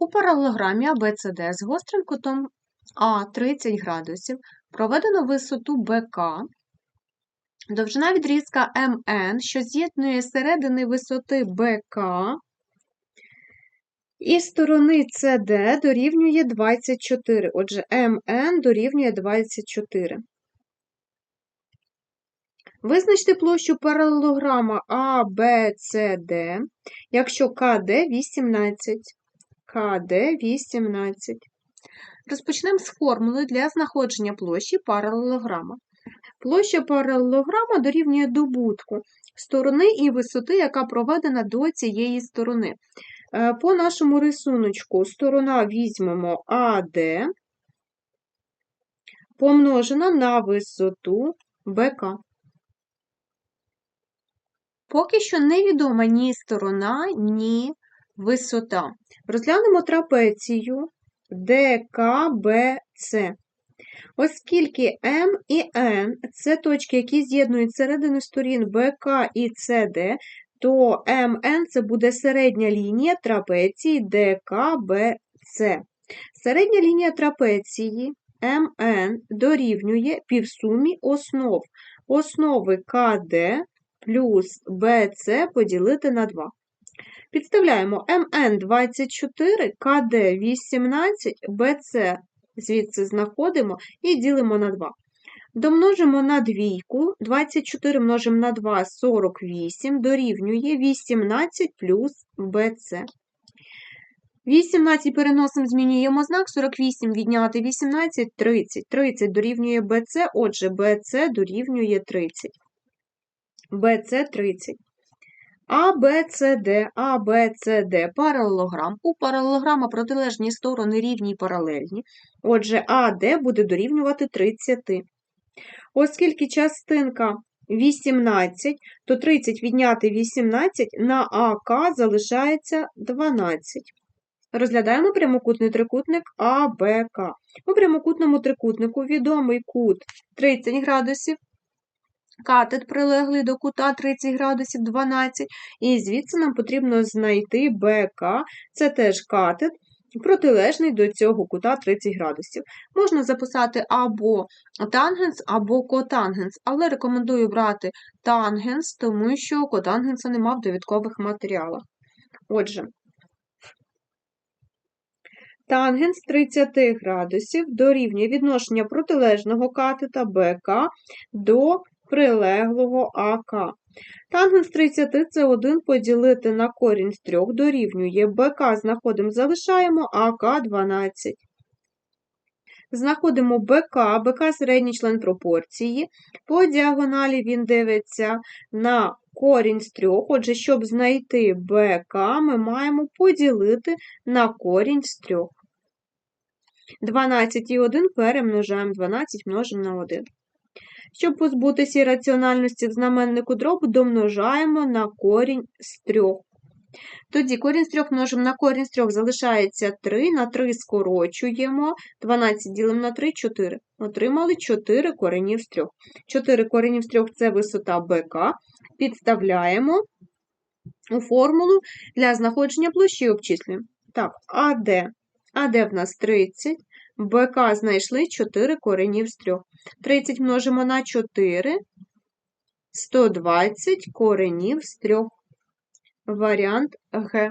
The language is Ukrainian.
У паралелограмі ABCD з гострим кутом А 30 градусів проведено висоту БК, довжина відрізка МН, що з'єднує середини висоти БК і сторони CD дорівнює 24. Отже, МН дорівнює 24. Визначте площу паралелограма ABCD, якщо КД 18. КД 18. Розпочнемо з формули для знаходження площі паралелограма. Площа паралелограма дорівнює добутку сторони і висоти, яка проведена до цієї сторони. Е, По нашому рисуночку сторона візьмемо АД помножена на висоту БК. Поки що невідома ні сторона, ні висота. Розглянемо трапецію ДКБЦ. Оскільки М і Н це точки, які з'єднують середини сторін БК і СД, то МН це буде середня лінія трапеції ДКБЦ. Середня лінія трапеції МН дорівнює півсумі основ. Основи КД плюс БЦ поділити на 2. Підставляємо МН 24, КД 18, БЦ звідси знаходимо і ділимо на 2. Домножимо на двійку, 24 множимо на 2 – 48, дорівнює 18 плюс БЦ. 18 переносимо, змінюємо знак, 48 відняти 18 – 30. 30 дорівнює БЦ, отже, БЦ дорівнює 30. БЦ 30. АБЦД, АБЦД паралелограм. У паралелограма протилежні сторони рівні й паралельні. Отже, АД буде дорівнювати 30. Оскільки частинка 18, то 30 відняти 18 на АК залишається 12. Розглядаємо прямокутний трикутник АБК. У прямокутному трикутнику відомий кут 30 градусів, катет прилеглий до кута 30 градусів 12, і звідси нам потрібно знайти БК, це теж катет, протилежний до цього кута 30 градусів. Можна записати або тангенс, або котангенс, але рекомендую брати тангенс, тому що котангенса нема в довідкових матеріалах. Отже, тангенс 30 градусів дорівнює відношення протилежного катета БК до прилеглого АК. Тангенс 30 це 1 поділити на корінь з 3 дорівнює БК знаходимо, залишаємо АК 12. Знаходимо БК, БК середній член пропорції. По діагоналі він дивиться на корінь з 3. Отже, щоб знайти БК, ми маємо поділити на корінь з 3. 12 і 1 перемножаємо 12 множимо на 1. Щоб позбутися раціональності в знаменнику дробу, домножаємо на корінь з 3. Тоді корінь з 3 множимо на корінь з 3 залишається 3, на 3 скорочуємо, 12 ділимо на 3 – 4. Отримали 4 коренів з 3. 4 коренів з 3 – це висота БК. Підставляємо у формулу для знаходження площі обчислюємо. Так, АД. АД в нас 30, БК знайшли 4 коренів з 3. 30 множимо на 4, 120 коренів з 3. Варіант Г.